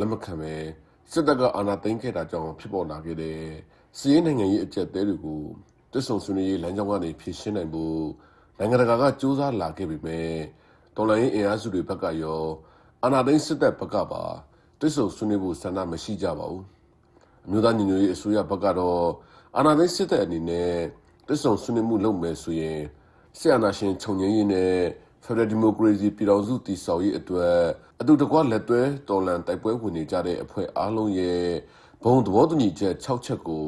လက်မခံပဲစစ်တပ်ကအာဏာသိမ်းခဲ့တာကြောင့်ဖြစ်ပေါ်လာခဲ့တဲ့စီးရဲနိုင်ငံရေးအကျပ်တဲတွေကိုတွစ်ဆုံဆွေးနွေးရေးလမ်းကြောင်းကနေဖြည့်ရှင်းနိုင်ဖို့နိုင်ငံတကာကစူးစမ်းလာခဲ့ပေမဲ့တော်လိုင်းအင်အားစုတွေဘက်ကရောအာဏာသိမ်းစစ်တပ်ဘက်ကပါတွစ်ဆုံဆွေးနွေးဖို့ဆန္ဒမရှိကြပါဘူးအမျိုးသားညီညွတ်ရေးအစိုးရဘက်ကတော့အာဏာသိမ်းစစ်တပ်အနေနဲ့တွစ်ဆုံဆွေးနွေးမှုလုပ်မယ်ဆိုရင်ဆရာနာရှင်ခြုံငင်းရေးနဲ့ Federal Democracy ပြည်တော်စုတည်ဆောက်ရေးအတွက်အတူတကွလက်တွဲတော်လန်တိုက်ပွဲဝင်နေကြတဲ့အဖွဲ့အားလုံးရဲ့ဘုံသဘောတူညီချက်6ချက်ကို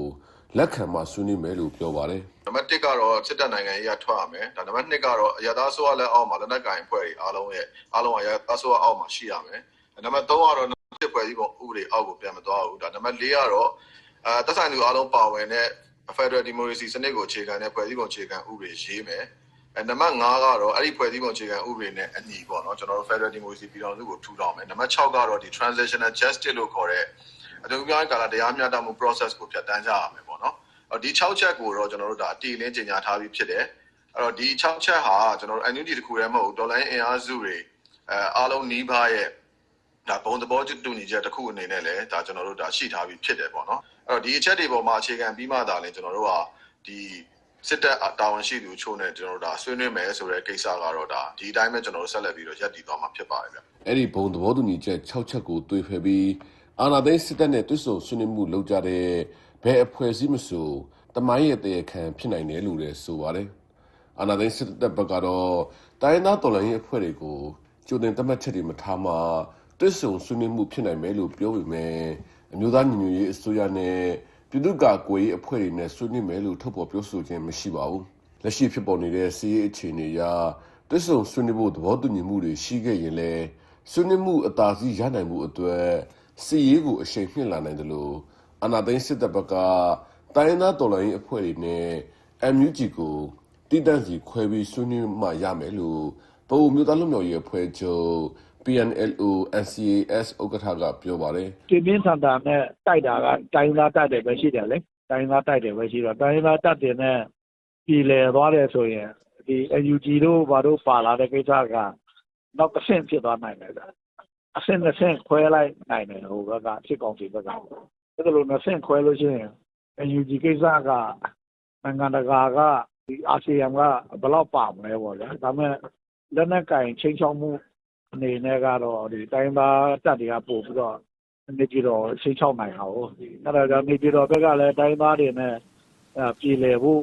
လက်ခံမှဆွေးနွေးမယ်လို့ပြောပါတယ်နံပါတ်1ကတော့စစ်တပ်နိုင်ငံရေးကထွက်ရမယ်ဒါနံပါတ်2ကတော့အရသာဆိုရလက်အောက်မှာလက်နက်ကင်အဖွဲ့တွေအားလုံးရဲ့အားလုံးအရသာဆိုရအောက်မှာရှိရမယ်နံပါတ်3ကတော့စစ်ဖွဲ့ကြီးပုံဥပဒေအောက်ကိုပြန်မသွားဘူးဒါနံပါတ်4ကတော့အဲတက်ဆိုင်သူအားလုံးပါဝင်တဲ့ Federal Democracy စနစ်ကိုအခြေခံတဲ့ဖွဲ့စည်းပုံအခြေခံဥပဒေရေးမယ် အဲနံပါတ်5ကတော့အဲ့ဒီဖွဲ့စည်းပုံအခြေခံဥပဒေနဲ့အညီပေါ့နော်ကျွန်တော်တို့ Federal Democracy ပြည်တော်စုကိုထူထောင်မယ်နံပါတ်6ကတော့ဒီ transitional justice လို့ခေါ်တဲ့အတူပြောင်းကာလတရားမျှတမှု process ကိုဖြတ်တန်းကြရမယ်ပေါ့နော်အော်ဒီ6ချက်ကိုတော့ကျွန်တော်တို့ဒါအတီလင်းကြေညာထားပြီးဖြစ်တယ်အဲ့တော့ဒီ6ချက်ဟာကျွန်တော်တို့ NUG တခုတည်းမဟုတ်ဘူးဒေါ်လာအင်အားစုတွေအဲအားလုံးနီးပါးရဲ့ဒါဘုံသဘောတူညီချက်တစ်ခုအနေနဲ့လည်းဒါကျွန်တော်တို့ဒါရှိထားပြီးဖြစ်တယ်ပေါ့နော်အဲ့တော့ဒီအချက်တွေပေါ်မှာအခြေခံပြီးမှသာလဲကျွန်တော်တို့ဟာဒီ စစ်တပ်တာဝန်ရှိသူချို့နဲ့ကျွန်တော်တို့ဒါဆွေးနွေးမယ်ဆိုတဲ့ကိစ္စကတော့ဒါဒီအတိုင်းပဲကျွန်တော်တို့ဆက်လက်ပြီးတော့ရပ်တည်သွားမှာဖြစ်ပါတယ်ဗျအဲ့ဒီဘုံသဘောတူညီချက်6ချက်ကိုတွေးဖယ်ပြီးအာဏာသိမ်းစစ်တပ်နဲ့တွစ်ဆုံဆွေးနွေးမှုလုပ်ကြတဲ့ဘယ်အဖွဲ့အစည်းမဆိုတမိုင်းရဲ့တရားခံဖြစ်နိုင်တယ်လို့လည်းဆိုပါတယ်အာဏာသိမ်းစစ်တပ်ဘက်ကတော့တိုင်းသားတော်လှန်ရေးအဖွဲ့တွေကိုကြိုတင်သတ်မှတ်ချက်တွေမထားမှတွစ်ဆုံဆွေးနွေးမှုဖြစ်နိုင်မယ်လို့ပြောပေမဲ့အမျိုးသားညီညွတ်ရေးအစိုးရနဲ့ ပြည်သူ့ကာကွယ်ရေးအဖွဲ့တွေနဲ့ဆွေးနွေးမယ်လို့ထုတ်ဖော်ပြောဆိုခြင်းမရှိပါဘူးလက်ရှိဖြစ်ပေါ်နေတဲ့စီးရေးအခြေအနေအရတွစ်ဆုံဆွေးနွေးဖို့သဘောတူညီမှုတွေရှိခဲ့ရင်လည်းဆွေးနွေးမှုအသာစီးရနိုင်မှုအတွက်စီရေးကိုအရှိန်မြင့်လာနိုင်တယ်လို့အနာသိန်းစစ်တပ်ဘက်ကတိုင်းရင်းသားတော်လှန်ရေးအဖွဲ့တွေနဲ့ MUG ကိုတည်တံ့စီခွဲပြီးဆွေးနွေးမှရမယ်လို့ပုံမျိုးသားလူမျိုးရေးအဖွဲ့ချုပ် PNLO NCAS ဥက္ကဋ္ဌကပြောပါတယ်ပြင်းပြင်းထန်ထန်နဲ့တိုက်တာကတိုင်းသားတိုက်တယ်ပဲရှိတယ်လေတိုင်းသားတိုက်တယ်ပဲရှိတော့တိုင်းသားတက်တယ်နဲ့ပြည်လည်သွားတယ်ဆိုရင်ဒီ UG တို့ဘာတို့ပါလာတဲ့ကိစ္စကနောက်တစ်ဆင့်ဖြစ်သွားနိုင်တယ်ဗျအဆင့်တစ်ဆင့်ခွဲလိုက်နိုင်တယ်ဟိုဘက်ကဖြစ်ကောင်းစီဘက်ကအဲ့ဒါလိုနှစ်ဆင့်ခွဲလို့ရှိရင် UG ကိစ္စကနိုင်ငံတကာကဒီအာဆီယံကဘယ်တော့ပါမလဲပေါ့ဗျာဒါပေမဲ့လက်နက်ကင်ချင်းချောင်းမှု အနေနဲ့ကတော့ဒီတိုင်းသားတက်တွေကပို့ပြီးတော့နေပြည်တော်ရှင်းချောက်နိုင်တာကိုအဲ့ဒါကြောင့်နေပြည်တော်ဘက်ကလည်းတိုင်းသားတွေနဲ့အဲပြည်လည်ဖို့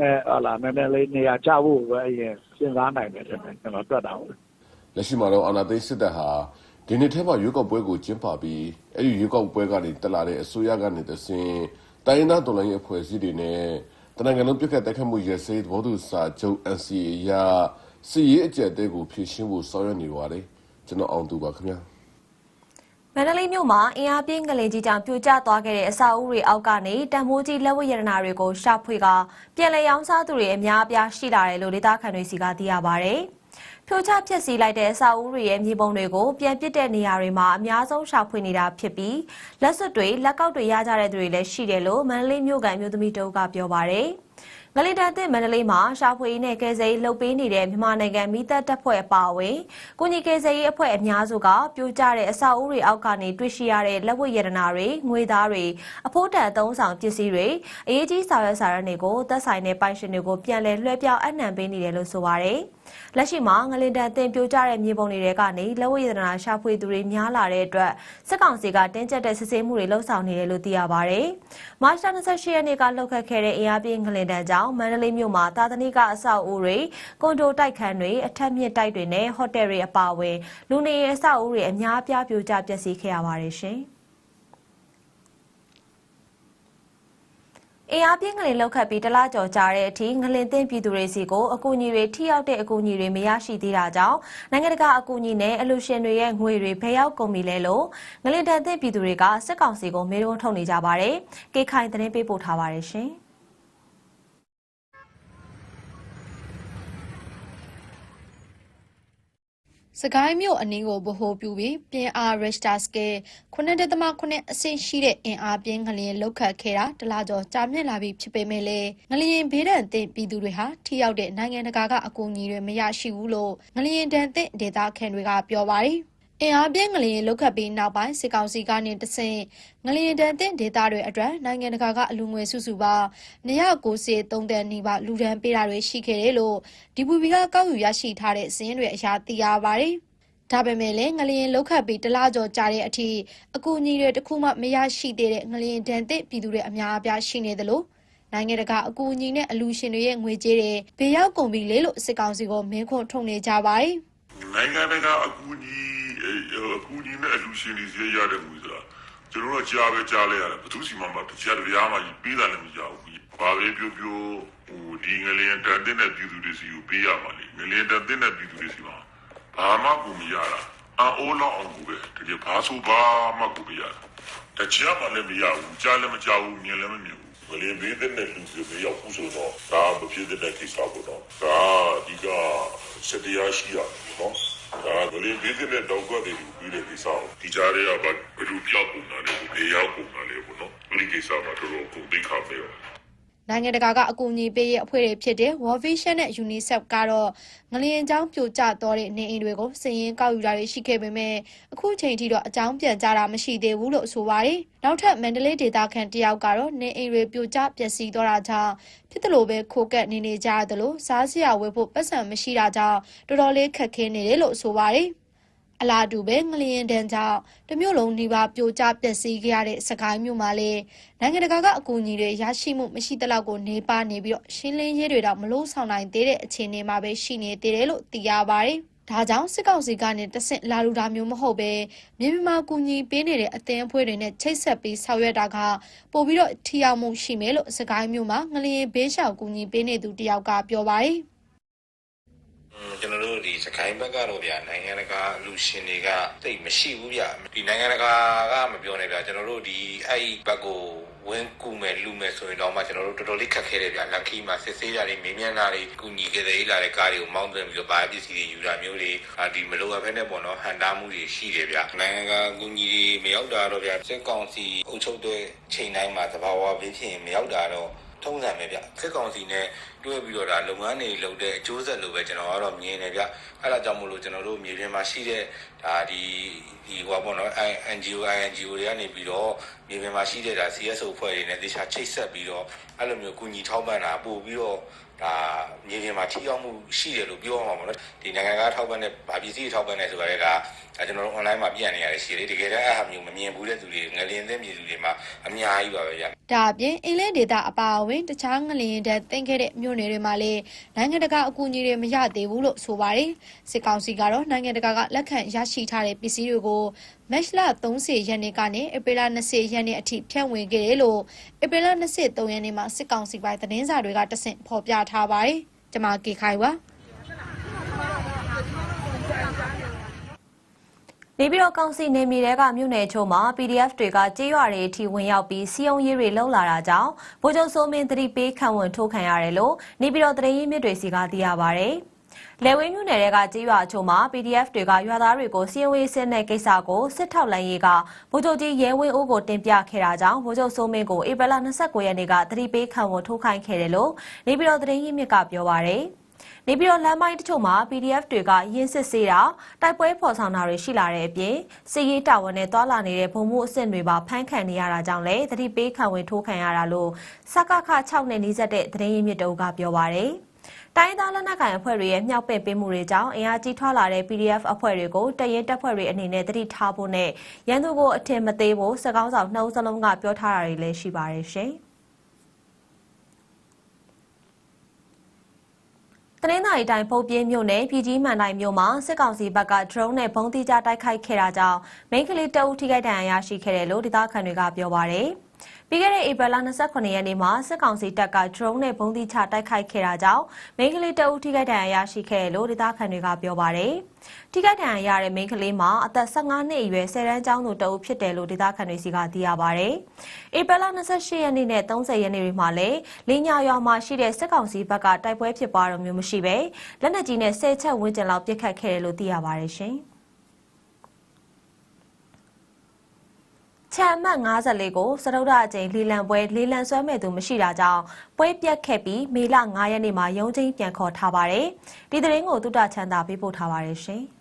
အဲဟာလာနည်းနည်းလေးနေရာချဖို့ပဲအရင်စဉ်းစားနိုင်တယ်တဲ့ကျွန်တော်တွေ့တာဟုတ်လက်ရှိမှာတော့အနာသိန်းစစ်တပ်ဟာဒီနေ့ထဲမှာရွေးကောက်ပွဲကိုကျင်းပပြီးအဲ့ဒီရွေးကောက်ပွဲကနေတက်လာတဲ့အစိုးရကနေတဆင်တိုင်းရင်းသားတော်လှန်ရေးအဖွဲ့အစည်းတွေနဲ့တနင်္ဂနွေပြည့်ခတ်တိုက်ခတ်မှုရဲစေးသဘောတူစာချုပ် NCA ရ စီရေးအကြက်တဲကိုဖြည့်ရှင်းဖို့ဆောင်ရွက်နေပါတယ်ကျွန်တော်အောင်သူပါခင်ဗျာမန္တလေးမြို့မှာအင်အားပြင်းငလင်ကြီးကြောင့်ပြိုကျသွားခဲ့တဲ့အဆောက်အဦတွေအောက်ကနေတံမိုးကြီးလက်ဝတ်ရတနာတွေကိုရှာဖွေကပြည်လဲရောင်းစားသူတွေအများအပြားရှိလာတယ်လို့ဒေသခံတွေစီကသိရပါဗျ။ဖြိုချဖျက်ဆီးလိုက်တဲ့အဆောက်အဦတွေရဲ့မြေပုံတွေကိုပြန်ပစ်တဲ့နေရာတွေမှာအများဆုံးရှာဖွေနေတာဖြစ်ပြီးလက်စွပ်တွေလက်ကောက်တွေရကြတဲ့သူတွေလည်းရှိတယ်လို့မန္တလေးမြို့ကန်မျိုးသမီးတို့ကပြောပါဗျ။ ငလင်တန်တဲ့မန္တလေးမှာရှာဖွေရေးနဲ့ကယ်ဆယ်ရေးလုပ်ပေးနေတဲ့မြန်မာနိုင်ငံမိသက်တပ်ဖွဲ့အပါအဝင်ကုညီကယ်ဆယ်ရေးအဖွဲ့အများစုကပြိုကျတဲ့အဆောက်အဦတွေအောက်ကနေတွေ့ရှိရတဲ့လက်ဝတ်ရတနာတွေငွေသားတွေအဖို့တန်အသုံးဆောင်ပစ္စည်းတွေအရေးကြီးစာရွက်စာတမ်းတွေကိုသက်ဆိုင်တဲ့ပိုင်ရှင်တွေကိုပြန်လည်လွှဲပြောင်းအနှံပေးနေတယ်လို့ဆိုပါတယ်။ လက်ရှိမှာငလင်တန်တင်ပြိုကျတဲ့မြေပုံတွေကနေလက်ဝတ်ရတနာရှာဖွေသူတွေများလာတဲ့အတွက်စစ်ကောင်စီကတင်းကျပ်တဲ့စစ်ဆေးမှုတွေလှုပ်ဆောင်နေတယ်လို့သိရပါတယ်။မတ်လ28ရက်နေ့ကလှုပ်ခတ်ခဲ့တဲ့အင်အားပြင်းငလင်တန်ကြောင့်မန္တလေးမြို့မှာတာသနိကအဆောက်အဦတွေကွန်ဒိုတိုက်ခန်းတွေအထက်မြင့်တိုက်တွေနဲ့ဟိုတယ်တွေအပါအဝင်လူနေရေးအဆောက်အဦတွေအများအပြားပြိုကျပျက်စီးခဲ့ရပါတယ်ရှင်။ အင်အားပြင်းငလင်လောက်ခတ်ပြီးတလားကြော်ကြာတဲ့အထိငလင်သိမ့်ပြည်သူတွေစီကိုအကူအညီတွေထိရောက်တဲ့အကူအညီတွေမရရှိသေးတာကြောင့်နိုင်ငံတကာအကူအညီနဲ့အလူရှင်တွေရဲ့ငွေတွေဖယ်ရောက်ကုန်ပြီလဲလို့ငလင်တန်သိမ့်ပြည်သူတွေကစစ်ကောင်စီကိုမေးခွန်းထုတ်နေကြပါတယ်။ကေခိုင်သတင်းပေးပို့ထားပါတယ်ရှင်။ စကိုင်းမြို့အနည်းကိုဗဟိုပြုပြီးပြင်းအားရစ်တာစကေ9.9အဆင့်ရှိတဲ့အင်အားပြင်းငလျင်လောက်ခတ်ခဲ့တာတလားကျော်ကြာမြင့်လာပြီဖြစ်ပေမဲ့လည်းငလျင်ဘေးဒဏ်သင့်ပြည်သူတွေဟာထိရောက်တဲ့နိုင်ငံတကာကအကူအညီတွေမရရှိဘူးလို့ငလျင်ဒဏ်သင့်ဒေသခံတွေကပြောပါတယ် အင်အားပြင်းငလျင်လောက်ခတ်ပြီးနောက်ပိုင်းစစ်ကောင်စီကနေတဆင့်ငလျင်တန်တဲ့ဒေသတွေအတွက်နိုင်ငံတကာကအလူငွေစုစုပေါင်း293တန်နီးပါးလူဒန်းပေးတာတွေရှိခဲ့တယ်လို့ DPP ကကောက်ယူရရှိထားတဲ့စည်းရင်းတွေအရာသိရပါတယ်။ဒါပေမဲ့လည်းငလျင်လောက်ခတ်ပြီးတလားကျော်ကြာတဲ့အထိအကူအညီတွေတစ်ခုမှမရရှိသေးတဲ့ငလျင်တန်တဲ့ပြည်သူတွေအများအပြားရှိနေသလိုနိုင်ငံတကာအကူအညီနဲ့အလူရှင်တွေရဲ့ငွေကြေးတွေဘေးရောက်ကုန်ပြီလေလို့စစ်ကောင်စီကမင်းခွန်းထုတ်နေကြပါတယ်။နိုင်ငံတကာအကူအညီ အဲအကူအညီနဲ့အလူရှင်တွေစီရတဲ့ငွေဆိုတာကျွန်တော်တို့ကြားပဲကြားလိုက်ရတယ်ဘယ်သူစီမှမတရားတရားမှပေးတာလည်းမရဘူး။ဘာပဲပြောပြောဟိုဒီငလျင်တန်တဲ့တဲ့ပြည်သူတွေစီကိုပေးရမှာလေငလျင်တန်တဲ့တဲ့ပြည်သူတွေစီမှာဘာမှကိုမရတာအအိုးလောက်အောင်ကိုပဲတကယ်ဘာဆိုဘာမှကိုမရတာတကြားမှလည်းမရဘူးကြားလည်းမကြားဘူးမြင်လည်းမမြင်ဘူးငလျင်ဘေးတဲ့တဲ့လူတွေမရောက်ဘူးဆိုတော့ဒါမဖြစ်တဲ့ကိစ္စပေါ့နော်ဒါဒီကစတရားရှိရနော် ဒါကလေးဒီတဲ့တော့ကနေပြီးတဲ့ကိစ္စကိုဒီကြားရဲကဘယ်လိုပြောက်ပုံလာလဲဘယ်ရောက်ပုံလာလဲပေါ့နော်ဒီကိစ္စမှာတော့ကိုသိခါပဲ နိုင်ငံတကာကအကူအညီပေးရေးအဖွဲ့တွေဖြစ်တဲ့ World Vision နဲ့ UNICEF ကတော့ငလျင်ကြောင်းပြိုကျတော့တဲ့နေအိမ်တွေကိုစည်ရင်းကောက်ယူတာတွေရှိခဲ့ပေမဲ့အခုချိန်ထိတော့အကြောင်းပြန်ကြားတာမရှိသေးဘူးလို့ဆိုပါတယ်။နောက်ထပ်မန္တလေးဒေသခံတယောက်ကတော့နေအိမ်တွေပြိုကျပျက်စီးတော့တာကြောင့်ဖြစ်တယ်လို့ပဲခိုးကက်နေနေကြရတယ်လို့စားစရာဝယ်ဖို့ပတ်စံမရှိတာကြောင့်တော်တော်လေးခက်ခဲနေတယ်လို့ဆိုပါတယ်။ အလားတူပဲငလျင်တန်းကြောင့်တမျိုးလုံးနှီးပါပြိုကျပျက်စီးခဲ့ရတဲ့စကိုင်းမြို့မှာလည်းနိုင်ငံတကာကအကူအညီတွေရရှိမှုမရှိသလောက်ကိုနေပါနေပြီးတော့ရှင်းလင်းရေးတွေတော့မလို့ဆောင်နိုင်သေးတဲ့အခြေအနေမှာပဲရှိနေသေးတယ်လို့သိရပါတယ်။ဒါကြောင့်စစ်ကောင်စီကနေတဆင့်လာလူတာမျိုးမဟုတ်ပဲမြေပြင်မှာကူညီပေးနေတဲ့အသင်းအဖွဲ့တွေနဲ့ချိတ်ဆက်ပြီးဆောင်ရွက်တာကပို့ပြီးတော့ထိရောက်မှုရှိမယ်လို့စကိုင်းမြို့မှာငလျင်ဘေးရှောင်ကူညီပေးနေသူတယောက်ကပြောပါတယ်။ ကျွန်တော်တို့ဒီစကိုင်းဘက်ကတော့ဗျာနိုင်ငံတကာလူရှင်တွေကတိတ်မရှိဘူးဗျာဒီနိုင်ငံတကာကမပြောနဲ့ဗျာကျွန်တော်တို့ဒီအဲ့ဒီဘက်ကိုဝင်ကူမယ်လူမယ်ဆိုရင်တော့မှကျွန်တော်တို့တော်တော်လေးခက်ခဲတယ်ဗျာလက်ခီမှာစစ်ဆေးတာတွေမေးမြန်းတာတွေကူညီကြတဲ့လာတဲ့ကားတွေကိုမောင်းသွင်းပြီးတော့ဘာပစ္စည်းတွေယူတာမျိုးတွေအာဒီမလိုအပ်ဘဲနဲ့ပေါ့နော်ဟန်တာမှုတွေရှိတယ်ဗျာနိုင်ငံကကူညီတွေမရောက်တာတော့ဗျာစစ်ကောင်စီအုပ်ချုပ်တဲ့ချိန်တိုင်းမှာသဘာဝဘေးဖြစ်ရင်မရောက်တာတော့ ထုံးစံပဲဗျစစ်ကောင်စီနဲ့တွဲပြီးတော့ဒါလုပ်ငန်းတွေလုပ်တဲ့အကျိုးဆက်လို့ပဲကျွန်တော်ကတော့မြင်နေဗျအဲ့ဒါကြောင့်မို့လို့ကျွန်တော်တို့မြေပြင်မှာရှိတဲ့ဒါဒီဒီဟိုပါပေါ့နော် NGO INGO တွေကနေပြီးတော့မြေပြင်မှာရှိတဲ့ဒါ CSO ဖွဲ့တွေနဲ့တေချာချိတ်ဆက်ပြီးတော့အဲ့လိုမျိုးကုညီထောက်ပံ့တာပို့ပြီးတော့ ဒါမြေပြင်မှာထိရောက်မှုရှိတယ်လို့ပြောရမှာပေါ့နော်ဒီနိုင်ငံကထောက်ပံ့တဲ့ဗာပစ္စည်းထောက်ပံ့တဲ့ဆိုတာလည်းဒါဒါကျွန်တော်တို့ online မှာပြန့်နေရတယ်ရှိတယ်တကယ်တမ်းအဲ့ဟာမျိုးမမြင်ဘူးတဲ့သူတွေငလျင်တဲ့မြေသူတွေမှာအများကြီးပါပဲဗျဒါအပြင်အင်းလဲဒေတာအပါအဝင်တခြားငလျင်တဲ့တင်ခဲ့တဲ့မြို့နယ်တွေမှာလည်းနိုင်ငံတကာအကူအညီတွေမရသေးဘူးလို့ဆိုပါတယ်စစ်ကောင်စီကတော့နိုင်ငံတကာကလက်ခံရရှိထားတဲ့ပစ္စည်းတွေကို မက်လ30ရက်နေ့ကနေဧပြီလ20ရက်နေ့အထိဖြန့်ဝေခဲ့တယ်လို့ဧပြီလ23ရက်နေ့မှာစစ်ကောင်စီပိုင်းသတင်းစာတွေကတဆင့်ဖော်ပြထားပါတယ်ကျွန်မကေခိုင်ပါနေပြည်တော်ကောင်စီနေမြေတဲကမြို့နယ်ချို့မှာ PDF တွေကကြေးရွာတွေအထိဝင်ရောက်ပြီးစီယုံရေးတွေလှုပ်လာတာကြောင့်ဗိုလ်ချုပ်စိုးမင်းသတိပေးခံဝန်ထိုးခံရတယ်လို့နေပြည်တော်တရေရင်းမြစ်တွေစီကသိရပါဗျ။ လေဝင်းမြို့နယ်တဲကကြေးရွာချို့မှာ PDF တွေကရွာသားတွေကိုစီယုံရေးစစ်တဲ့ကိစ္စကိုစစ်ထောက်လိုင်းရေးကဗိုလ်ချုပ်ကြီးရဲဝင်းဦးကိုတင်ပြခဲ့တာကြောင့်ဗိုလ်ချုပ်စိုးမင်းကိုဧပြီလ29ရက်နေ့ကသတိပေးခံဝန်ထိုးခိုင်းခဲ့တယ်လို့နေပြည်တော်တရေရင်းမြစ်ကပြောပါဗျ။နေပြည်တော်လမ်းပိုင်းတချို့မှာ PDF တွေကရင်းစစ်ဆေးတာတိုက်ပွဲဖော်ဆောင်တာတွေရှိလာတဲ့အပြင်စစ်ရေးတာဝန်နဲ့တွာလာနေတဲ့ဗုံမှုအဆင့်တွေပါဖမ်းခံနေရတာကြောင့်လည်းသတိပေးခံဝင်ထိုးခံရတာလို့စကခ6နဲ့နှီးဆက်တဲ့သတင်းရင်းမြစ်တုံးကပြောပါရယ် တိုင်းသားလက်နက်ကိုင်အဖွဲ့တွေရဲ့မြောက်ပင့်ပေးမှုတွေကြောင့်အင်အားကြီးထွာလာတဲ့ PDF အဖွဲ့တွေကိုတရင်တပ်ဖွဲ့တွေအနေနဲ့တတိထားဖို့နဲ့ရန်သူကိုအထင်မသေးဖို့စကောင်းဆောင်နှုတ်စလုံးကပြောထားတာတွေလည်းရှိပါတယ်ရှင်။တနင်္သာရီတိုင်းဖုတ်ပြင်းမြို့နယ်ပြည်ကြီးမှန်တိုင်းမြို့မှာစစ်ကောင်စီဘက်က drone နဲ့ဘုံတိကျတိုက်ခိုက်ခဲ့တာကြောင့်မိန်းကလေးတအုပ်ထိခိုက်ဒဏ်ရာရရှိခဲ့တယ်လို့ဒေသခံတွေကပြောပါရယ်။ ပြီးခဲ့တဲ့ဧပြီလ29ရက်နေ့မှာစစ်ကောင်စီတပ်က drone နဲ့ဘုံတိကျတိုက်ခိုက်ခဲ့တာကြောင့်မိန်းကလေးတအုပ်ထိခိုက်ဒဏ်ရာရရှိခဲ့တယ်လို့ဒေသခံတွေကပြောပါရယ်။ထိခိုက်ဒဏ်ရာရတဲ့မိန်းကလေးမှာအသက်15နှစ်အရွယ်10တန်းကျောင်းသူတအုပ်ဖြစ်တယ်လို့ဒေသခံတွေစီကသိရပါရယ်။ဧပြီလ28ရက်နေ့နဲ့30ရက်နေ့တွေမှာလည်းလင်းညာရွာမှာရှိတဲ့စစ်ကောင်စီဘက်ကတိုက်ပွဲဖြစ်ပွားတော့မျိုးမရှိပဲလက်နက်ကြီးနဲ့ဆဲချက်ဝန်းကျင်လောက်ပစ်ခတ်ခဲ့တယ်လို့သိရပါတယ်ရှင်။ ချမ်းအမှတ်54ကိုစတုဒ္ဒအကြိမ်လီလံပွဲလီလံဆွဲမဲ့သူမရှိတာကြောင့်ပွဲပြတ်ခဲ့ပြီးမေလ9ရက်နေ့မှာရုံးချင်းပြန်ခေါ်ထားပါတယ်။ဒီသတင်းကိုတုတ္တချမ်းသာပေးပို့ထားပါတယ်ရှင်။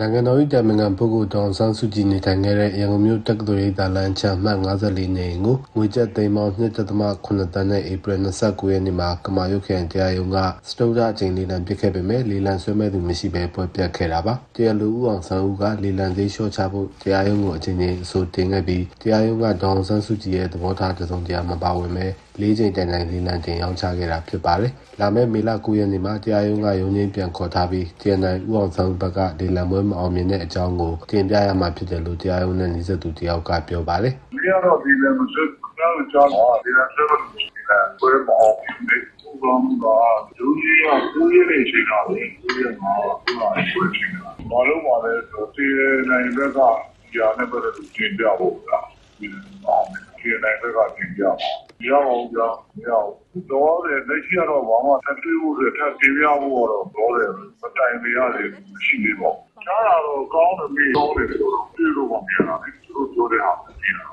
နိုင်ငံတော်၏တာမန်ခံပုဂ္ဂိုလ်တော်ဆန်းစုကြည်နေထိုင်ခဲ့တဲ့ရန်ကုန်မြို့တက္ကသိုလ်ရိပ်သာလမ်းချမ်းမှတ်54နေကိုငွေကျပ်သိန်းပေါင်း2.8တန်းနဲ့ဧပြီ29ရက်နေ့မှာကမာရုတ်ခရိုင်တရားရုံးကစတုဒ္ဒအချိန်လေးလံပြစ်ခဲ့ပေမဲ့လေလံဆွဲမဲ့သူမရှိဘဲပွဲပြတ်ခဲ့တာပါ။တရားလူဦးအောင်ဆန်းဦးကလေလံသေးလျှော့ချဖို့တရားရုံးကိုအချိန်ချင်းအဆိုတင်ခဲ့ပြီးတရားရုံးကဒေါန်ဆန်းစုကြည်ရဲ့သဘောထားတစုံတရာမပါဝင်ဘဲ ၄ချိန်တိုင်တိုင်လီလန်တင်ရောင်းချခဲ့တာဖြစ်ပါတယ်။လာမယ့်မေလ9ရက်နေ့မှာတရားရုံးကရုံးချင်းပြန်ခေါ်ထားပြီး TNI ဦးအောင်ဆောင်ဘက်ကဒေလန်ပွဲမအောင်မြင်တဲ့အကြောင်းကိုတင်ပြရမှာဖြစ်တယ်လို့တရားရုံးနဲ့နှိစက်သူတယောက်ကပြောပါတယ်။မင်းကတော့ဒီလန်မစစ်ကောင်းကြောင်းပါဒီလန်ဆက်လို့ဒီလန်ပွဲမအောင်မြင်တဲ့ဦးအောင်ကဒုတိယဦးရည်လေးရှိတာလေဦးရည်ကဦးအောင်ရွှေချင်တာ။ဘာလို့ပါလဲဆိုတော့ TNI ဘက်ကဒီအနေနဲ့ပဲသူတင်ပြဖို့လား။ဒီလန်အောင် ဒီနိုင်ဘက်ကတင်ပြပါရအောင်ကြောင်းရအောင်တော့လည်းလက်ရှိကတော့ဘာမှဆက်တွေ့ဖို့ဆိုထပ်တင်ပြဖို့တော့တော့တယ်မတိုင်ပြရတယ်ရှိနေပေါ့ကြားတာတော့ကောင်းတယ်ပြီးတော့တယ်ဆိုတော့ပြေလို့မမြင်တာလေသူတို့ပြောတဲ့ဟာမသိတာ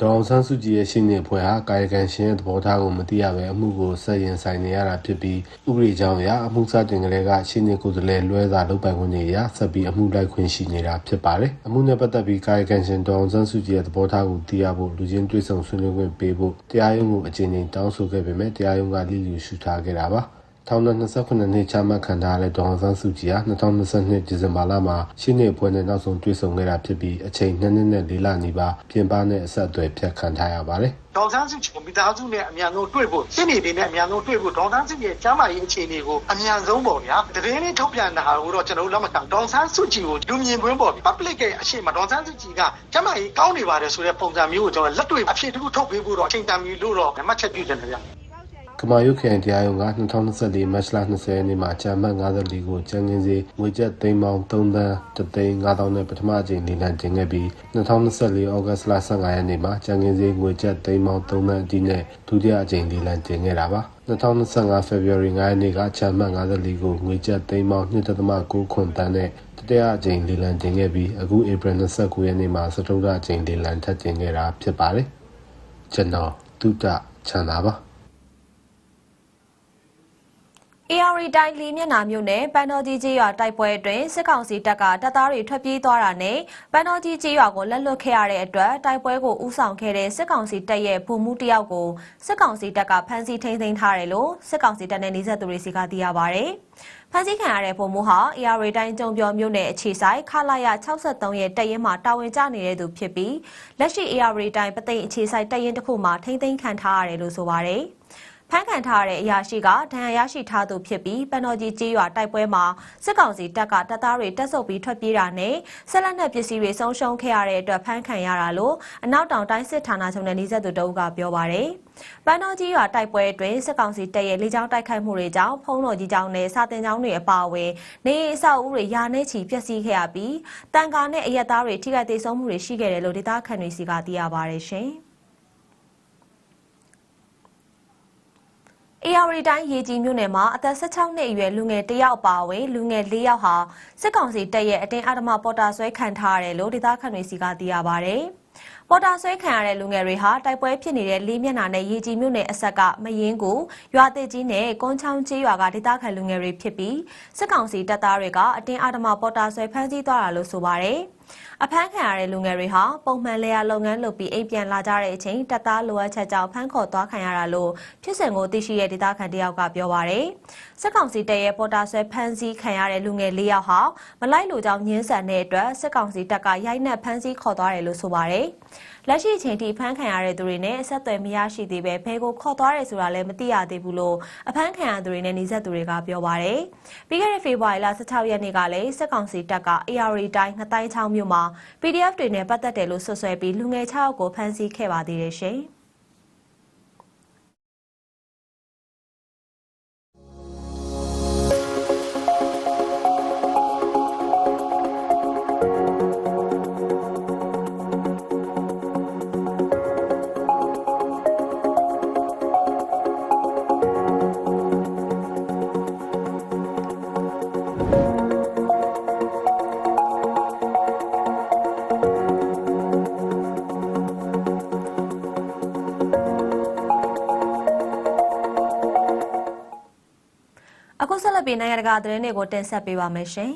ဒေါအောင်ဆန်းစုကြည်ရဲ့ရှင်းနေဖွဲ့ဟာကာယကံရှင်ရဲ့သဘောထားကိုမသိရဘဲအမှုကိုဆက်ရင်ဆိုင်နေရတာဖြစ်ပြီးဥပဒေကြောင်းအရအမှုစတင်ကလေးကရှင်းနေကိုယ်စားလှယ်လွှဲစာလုပ်ပိုင်ခွင့်တွေအရဆက်ပြီးအမှုလိုက်ခွင့်ရှိနေတာဖြစ်ပါတယ်။အမှုနဲ့ပတ်သက်ပြီးကာယကံရှင်ဒေါအောင်ဆန်းစုကြည်ရဲ့သဘောထားကိုသိရဖို့လူချင်းတွေ့ဆုံဆွေးနွေးခွင့်ပေးဖို့တရားရုံးကိုအကြိမ်ကြိမ်တောင်းဆိုခဲ့ပေမဲ့တရားရုံးကလိလူရှုထားခဲ့တာပါ။ ထောင်နဲ့28နှစ်ချမှတ်ခံထားရတဲ့ဒေါအောင်ဆန်းစုကြည်ဟာ2022ဒီဇင်ဘာလမှာရှင်းနေပွဲနဲ့နောက်ဆုံးတွေ့ဆုံခဲ့တာဖြစ်ပြီးအချိန်2နှစ်နဲ့4လနီးပါးပြင်ပနဲ့အဆက်အသွယ်ဖြတ်ခံထားရပါတယ်။ဒေါက်ဆန်းစုကြည်ကိုမိသားစုနဲ့အမြန်ဆုံးတွေ့ဖို့ရှင်းနေတယ်နဲ့အမြန်ဆုံးတွေ့ဖို့ဒေါက်ဆန်းစုကြည်ရဲ့ကျမ်းမာရေးအခြေအနေကိုအမြန်ဆုံးပေါ့ဗျာတရင်လေးထုတ်ပြန်တာကိုတော့ကျွန်တော်တို့လက်မခံဒေါက်ဆန်းစုကြည်ကိုလူမြင်ကွင်းပေါ့ public ရဲ့အရှိမဒေါက်ဆန်းစုကြည်ကကျမ်းမာရေးကောင်းနေပါတယ်ဆိုတဲ့ပုံစံမျိုးကိုကျွန်တော်လက်တွေ့အဖြစ်တစ်ခုထုတ်ပေးဖို့တော့အချိန်တန်ပြီလို့တော့မှတ်ချက်ပြုတယ်ဗျာ ကမာရုတ်ခရိုင်တရားရုံးက2024မတ်လ20ရက်နေ့မှာဂျမတ်54ကိုကျန်းကင်းစီငွေကျပ်သိန်းပေါင်း3သန်း3သိန်း5000နဲ့ပထမအကြိမ်လေလံတင်ခဲ့ပြီး2024ဩဂတ်စ်လ15ရက်နေ့မှာကျန်းကင်းစီငွေကျပ်သိန်းပေါင်း3သန်းအကြီးနဲ့ဒုတိယအကြိမ်လေလံတင်ခဲ့တာပါ2025 February 9ရက်နေ့ကဂျမတ်54ကိုငွေကျပ်သိန်းပေါင်း2.9ခွန်တန်းနဲ့တတိယအကြိမ်လေလံတင်ခဲ့ပြီးအခု April 29ရက်နေ့မှာစတုတ္ထအကြိမ်လေလံထပ်တင်ခဲ့တာဖြစ်ပါတယ်ကျွန်တော်တုဒ္ဒချန်တာပါ AR တိုင်းလေးမျက်နှာမြို့နယ်ပန်းတော်ကြီးကျေးရွာတိုက်ပွဲအတွင်းစစ်ကောင်စီတပ်ကတပ်သားတွေထွက်ပြေးသွားတာနဲ့ပန်းတော်ကြီးကျေးရွာကိုလက်လွတ်ခဲ့ရတဲ့အတွက်တိုက်ပွဲကိုဦးဆောင်ခဲ့တဲ့စစ်ကောင်စီတပ်ရဲ့ဗိုလ်မှူးတယောက်ကိုစစ်ကောင်စီတပ်ကဖမ်းဆီးထိန်းသိမ်းထားတယ်လို့စစ်ကောင်စီတပ်နဲ့နှိစက်သူတွေစီကသိရပါဗျ။ဖမ်းဆီးခံရတဲ့ဗိုလ်မှူးဟာ AR တိုင်းကြုံပြောမြို့နယ်အခြေဆိုင်ခလာရ63ရဲ့တပ်ရင်းမှာတာဝန်ကျနေတဲ့သူဖြစ်ပြီးလက်ရှိ AR တိုင်းပသိမ်အခြေဆိုင်တပ်ရင်းတစ်ခုမှာထိန်းသိမ်းခံထားရတယ်လို့ဆိုပါတယ်။ ဖမ်းခံထားရတဲ့အရာရှိကဒဏ်ရာရရှိထားသူဖြစ်ပြီးပန်တော်ကြီးကျေးရွာတိုက်ပွဲမှာစစ်ကောင်စီတပ်ကတပ်သားတွေတက်ဆုပ်ပြီးထွက်ပြေးတာနဲ့ဆက်လက်နဲ့ပစ္စည်းတွေဆုံးရှုံးခဲ့ရတဲ့အတွက်ဖမ်းခံရတာလို့အနောက်တောင်တိုင်းစစ်ဌာနချုပ်နဲ့နှိစက်သူတအုပ်ကပြောပါရယ်ပန်တော်ကြီးရွာတိုက်ပွဲအတွင်းစစ်ကောင်စီတပ်ရဲ့လေကြောင်းတိုက်ခိုက်မှုတွေကြောင့်ဖုံးတော်ကြီးကျောင်းနဲ့စာတင်ကျောင်းတွေအပါအဝင်နေအိမ်အဆောက်အဦတွေယာနဲ့ချီပျက်စီးခဲ့ရပြီးတန်ကာနဲ့အရက်သားတွေထိခိုက်ဒေဆုံးမှုတွေရှိခဲ့တယ်လို့ဒေသခံတွေစီကသိရပါရယ်ရှင်။ AR တိုင်းရေကြီးမြို့နယ်မှာအသက်16နှစ်အရွယ်လူငယ်တယောက်အပါအဝင်လူငယ်၄ယောက်ဟာစစ်ကောင်စီတပ်ရဲ့အတင်းအဓမ္မပေါ်တာဆွဲခံထားရတယ်လို့ဒေသခံတွေစီကသိရပါဗျ။ပေါ်တာဆွဲခံရတဲ့လူငယ်တွေဟာတိုက်ပွဲဖြစ်နေတဲ့လေးမျက်နှာနဲ့ရေကြီးမြို့နယ်အဆက်ကမရင်ကိုရွာသေးကြီးနဲ့ကွန်းချောင်းကြီးရွာကဒေသခံလူငယ်တွေဖြစ်ပြီးစစ်ကောင်စီတပ်သားတွေကအတင်းအဓမ္မပေါ်တာဆွဲဖမ်းဆီးသွားတာလို့ဆိုပါတယ်။ အဖမ်းခံရတဲ့လူငယ်တွေဟာပုံမှန်လေယာလုပ်ငန်းလုပ်ပြီးအိမ်ပြန်လာကြတဲ့အချိန်တပ်သားလိုအပ်ချက်ကြောင့်ဖမ်းခေါ်သွားခံရတာလို့ဖြစ်စဉ်ကိုသိရှိတဲ့ဒေသခံတယောက်ကပြောပါရယ်စစ်ကောင်စီတပ်ရဲ့ပေါ်တာဆွဲဖမ်းဆီးခံရတဲ့လူငယ်၄ယောက်ဟာမလိုက်လိုကြောင်းညှင်းဆန်တဲ့အတွက်စစ်ကောင်စီတပ်ကရိုက်နှက်ဖမ်းဆီးခေါ်သွားတယ်လို့ဆိုပါရယ် လက်ရှိအချိန်ထိဖမ်းခံရတဲ့သူတွေနဲ့အဆက်အသွယ်မရရှိသေးပဲဘဲကိုခေါ်သွားတယ်ဆိုတာလည်းမသိရသေးဘူးလို့အဖမ်းခံရသူတွေနဲ့နှိစက်သူတွေကပြောပါရယ်ပြီးခဲ့တဲ့ဖေဖော်ဝါရီလ16ရက်နေ့ကလည်းစစ်ကောင်စီတပ်က AR တိုင်းငတိုင်းချောင်းမြို့မှာ PDF တွေနဲ့ပတ်သက်တယ်လို့ဆွဆွဲပြီးလူငယ်6ယောက်ကိုဖမ်းဆီးခဲ့ပါသေးတယ်ရှင်။ အခုဆက်လက်ပြီးနိုင်ငံတကာသတင်းတွေကိုတင်ဆက်ပေးပါမယ်ရှင်။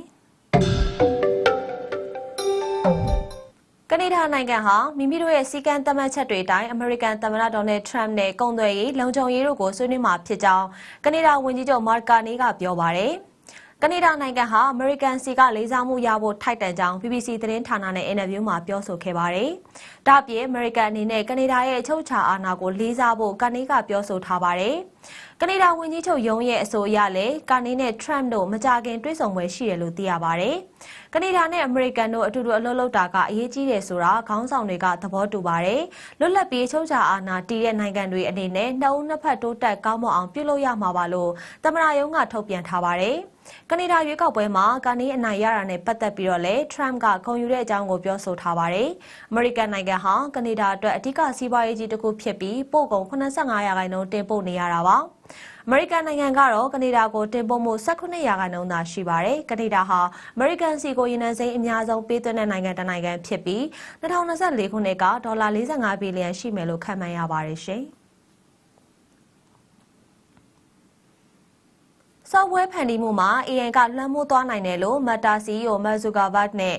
ကနေဒါနိုင်ငံဟာမိမိတို့ရဲ့စီကံသတ်မှတ်ချက်တွေအတိုင်းအမေရိကန်သမ္မတဒေါ်နယ်ထရမ့်နဲ့ကုန်သွယ်ရေးလုံခြုံရေးတို့ကိုဆွေးနွေးမှာဖြစ်ကြောင်းကနေဒါဝန်ကြီးချုပ်မာကာနီကပြောပါတယ်။ကနေဒါနိုင်ငံဟာအမေရိကန်စီကလေးစားမှုရဖို့ထိုက်တန်ကြောင်း BBC သတင်းဌာနနဲ့အင်တာဗျူးမှာပြောဆိုခဲ့ပါတယ်။ဒါ့အပြင်အမေရိကန်အနေနဲ့ကနေဒါရဲ့အချုပ်အခြာအာဏာကိုလေးစားဖို့ကာနီကပြောဆိုထားပါတယ်။ ကနေဒါဝန်ကြီးချုပ်ယုံရဲ့အဆိုအရလည်းကာနီနဲ့ထရမ့်တို့မကြခင်တွေ့ဆုံပွဲရှိတယ်လို့သိရပါတယ်။ကနေဒါနဲ့အမေရိကန်တို့အတူတူအလုပ်လုပ်တာကအရေးကြီးတယ်ဆိုတာခေါင်းဆောင်တွေကသဘောတူပါတယ်။လွတ်လပ်ပြီးချုပ်ချာအာဏာတည်တဲ့နိုင်ငံတွေအနေနဲ့နှစ်ဦးနှစ်ဖက်တိုးတက်ကောင်းမွန်အောင်ပြုလုပ်ရမှာပါလို့သမ္မတရုံးကထုတ်ပြန်ထားပါတယ်။ ကနေဒါရွေးကောက်ပွဲမှာကာနီအနိုင်ရတာနဲ့ပတ်သက်ပြီးတော့လည်း Trump ကဂုဏ်ယူတဲ့အကြောင်းကိုပြောဆိုထားပါတယ်။ American နိုင်ငံဟာကနေဒါအတွက်အဓိကစီးပွားရေးကြီးတစ်ခုဖြစ်ပြီးပို့ကုန်85ရာခိုင်နှုန်းတင်ပို့နေရတာပါ။ American နိုင်ငံကတော့ကနေဒါကိုတင်ပို့မှု18ရာခိုင်နှုန်းသာရှိပါတယ်။ကနေဒါဟာ American စီကိုရင်းနှံစိမ်းအများဆုံးပေးသွင်းတဲ့နိုင်ငံတစ်နိုင်ငံဖြစ်ပြီး2024ခုနှစ်ကဒေါ်လာ45ဘီလီယံရှိမယ်လို့ခန့်မှန်းရပါတယ်ရှင်။ software ဖန်တီးမှုမှာ AI ကလွှမ်းမိုးသွားနိုင်တယ်လို့ Meta CEO Mark Zuckerberg နဲ့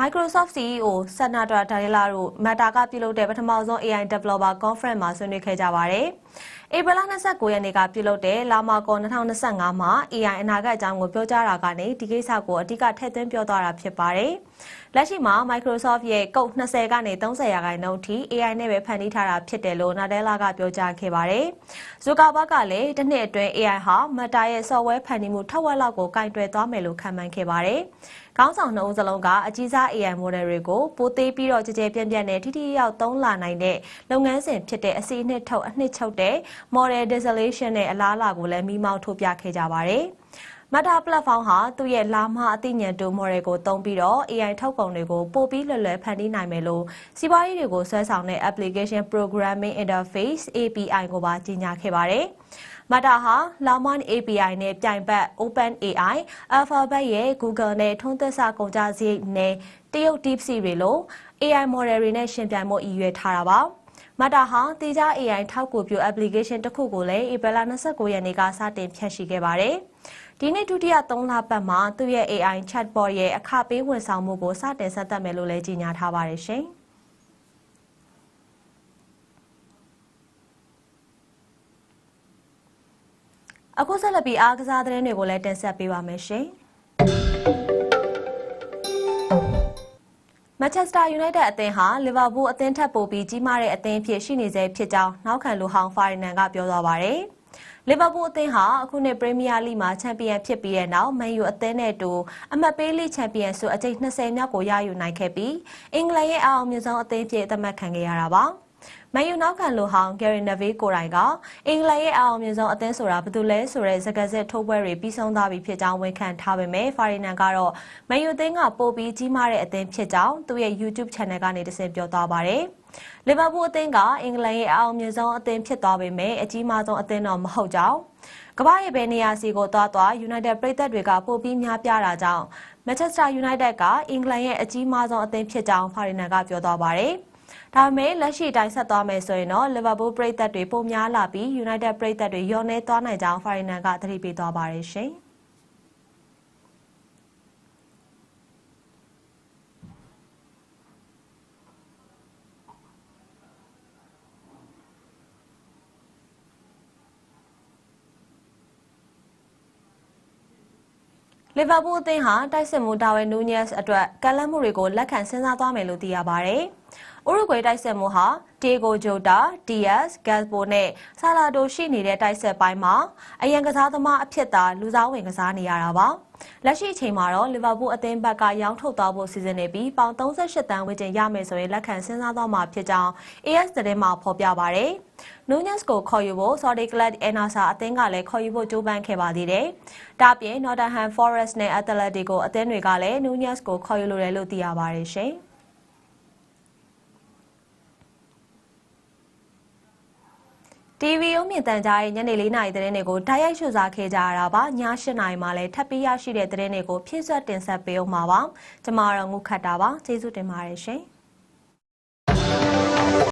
Microsoft CEO Satya Nadella တို့ Meta ကပြုလုပ်တဲ့ပထမဆုံး AI Developer Conference မှာဆွေးနွေးခဲ့ကြပါတယ်။ဧပြီလ29ရက်နေ့ကပြုလုပ်တဲ့လာမာကော2025မှာ AI အနာဂတ်အကြောင်းကိုပြောကြားတာကနေဒီကိစ္စကိုအဓိကထည့်သွင်းပြောသွားတာဖြစ်ပါတယ်။လက်ရှိမှာ Microsoft ရဲ့ကုတ်20ကနေ30ရာခိုင်နှုန်းထိ AI နဲ့ပဲဖန်တီးထားတာဖြစ်တယ်လို့ Nadella ကပြောကြားခဲ့ပါတယ်။ Zuckerberg ကလည်းတစ်နှစ်အတွင်း AI ဟာ Meta ရဲ့ software ဖန်တီးမှုထက်ဝက်လောက်ကိုကင်တွယ်သွားမယ်လို့ခန့်မှန်းခဲ့ပါတယ်။ခေါင်းဆောင်နှစ်ဦးစလုံးကအကြီးစား AI model တွေကိုပိုသေးပြီးတော့ကြကြပြန့်ပြန့်နဲ့ထိထိရောက်သုံးလာနိုင်တဲ့လုပ်ငန်းစဉ်ဖြစ်တဲ့အစီအနှစ်ထုတ်အနှစ်ချုပ်တဲ့ model distillation နဲ့အလားအလာကိုလည်းမိမောင်းထိုးပြခဲ့ကြပါတယ်။ Meta platform ဟာသူ့ရဲ့လာမအသိဉာဏ်တူ model ကိုသုံးပြီးတော့ AI ထုတ်ကုန်တွေကိုပိုပြီးလွယ်လွယ်ဖန်တီးနိုင်မယ်လို့စီးပွားရေးတွေကိုဆွဲဆောင်တဲ့ application programming interface API ကိုပါကြီးညာခဲ့ပါတယ်။ Meta ဟာ Llama API နဲ့ပြိုင်ဘက် OpenAI, Alphabet ရဲ့ Google နဲ့ထုံးသက်စကုန်ကြစရိတ်နဲ့တရုတ် DeepSeek တွေလို AI model တွေနဲ့ရှင်ပြိုင်မှုအရွယ်ထားတာပါ။ Meta ဟာတေချာ AI ထောက်ကူပြု application တစ်ခုကိုလည်းဧပြီလ29ရက်နေ့ကစတင်ဖြန့်ရှိခဲ့ပါတယ်။ဒီနေ့ဒုတိယ3လပတ်မှာသူ့ရဲ့ AI chatbot ရဲ့အခပေးဝန်ဆောင်မှုကိုစတင်ဆက်သက်မယ်လို့လည်းကြေညာထားပါတယ်ရှင်။အခုဆက်လက်ပြီးအားကစားသတင်းတွေကိုလည်းတင်ဆက်ပေးပါမယ်ရှင် န်ချက်စတာယူနိုက်တက်အသင်းဟာလီဗာပူးအသင်းထက်ပိုပြီးကြီးမားတဲ့အသင်းဖြစ်ရှိနေစေဖြစ်ကြောင်းနောက်ခံလူဟောင်းဖာရီနန်ကပြောသွားပါတယ်။လီဗာပူးအသင်းဟာအခုနှစ်ပရီးမီးယားလိမှာချန်ပီယံဖြစ်ပြီးတဲ့နောက်မန်ယူအသင်းနဲ့အတူအမှတ်ပေးလိချန်ပီယံဆုအကြိမ်20မြောက်ကိုရယူနိုင်ခဲ့ပြီးအင်္ဂလန်ရဲ့အအောင်မြင်ဆုံးအသင်းဖြစ်သတ်မှတ်ခံခဲ့ရတာပါ။ မန်ယူနောက်ခံလိုဟောင်းဂယ်ရီနဗီကိုတိုင်ကအင်္ဂလန်ရဲ့အအောင်မြင်ဆုံးအသင်းဆိုတာဘာလို့လဲဆိုတဲ့စကားစစ်ထိုးပွဲတွေပြီးဆုံးသွားပြီဖြစ်ကြောင်းဝန်ခံထားပေမဲ့ဖာရီနန်ကတော့မန်ယူအသင်းကပိုပြီးကြီးမားတဲ့အသင်းဖြစ်ကြောင်းသူ့ရဲ့ YouTube Channel ကနေတဆင့်ပြောသွားပါတယ်လီဗာပူးအသင်းကအင်္ဂလန်ရဲ့အအောင်မြင်ဆုံးအသင်းဖြစ်သွားပေမဲ့အကြီးမားဆုံးအသင်းတော့မဟုတ်ကြောင်းကမ္ဘာရဲ့ဘယ်နေရာစီကိုသွားသွား United ပြည်သက်တွေကပိုပြီးများပြားတာကြောင့် Manchester United ကအင်္ဂလန်ရဲ့အကြီးမားဆုံးအသင်းဖြစ်ကြောင်းဖာရီနန်ကပြောသွားပါတယ်။ ဒါပေမဲ့လက်ရှိတိုင်းဆက်သွားမယ်ဆိုရင်တော့လီဗာပူးပရိသတ်တွေပုံများလာပြီး United ပရိသတ်တွေလျော့နေသွားနိုင်ကြောင်းဖာရီနန်ကသတိပေးသွားပါတယ်ရှင်။လီဗာပူးအသင်းဟာတိုက်စစ်မှုဒါဝင်နူးညက်စ်အတွက်ကမ်းလှမ်းမှုတွေကိုလက်ခံစဉ်းစားသွားမယ်လို့သိရပါတယ်။ ဥရုဂွေတိုက်ဆက်မှုဟာဒီဂိုဂျိုတာဒီယက်စ်ဂက်စ်ပိုနဲ့ဆာလာဒိုရှိနေတဲ့တိုက်ဆက်ပိုင်းမှာအရန်ကစားသမားအဖြစ်သာလူစားဝင်ကစားနေရတာပါလက်ရှိအချိန်မှာတော့လီဗာပူးအသင်းဘက်ကရောင်းထုတ်သွားဖို့စီစဉ်နေပြီးပေါင်38တန်းဝန်းကျင်ရမယ်ဆိုရင်လက်ခံစဉ်းစားသွားမှာဖြစ်ကြောင်း AS သတင်းမှာဖော်ပြပါရယ်နူးညက်စ်ကိုခေါ်ယူဖို့ Saudi Club Enasa အသင်းကလည်းခေါ်ယူဖို့ကြိုးပမ်းခဲ့ပါသေးတယ်။ဒါ့အပြင် Nottingham Forest နဲ့ Atletico အသင်းတွေကလည်းနူးညက်စ်ကိုခေါ်ယူလိုတယ်လို့သိရပါတယ်ရှင်။။ TV ရုံးမြင်တန်ကြားရဲ့ညနေ၄နာရီသတင်းတွေကိုဓာတ်ရိုက်ရှုစားခဲ့ကြရတာပါည၈နာရီမှာလည်းထပ်ပြီးရရှိတဲ့သတင်းတွေကိုဖြည့်ဆွတ်တင်ဆက်ပေးအောင်ပါပါကျွန်မတို့ငုခတ်တာပါကျေးဇူးတင်ပါတယ်ရှင်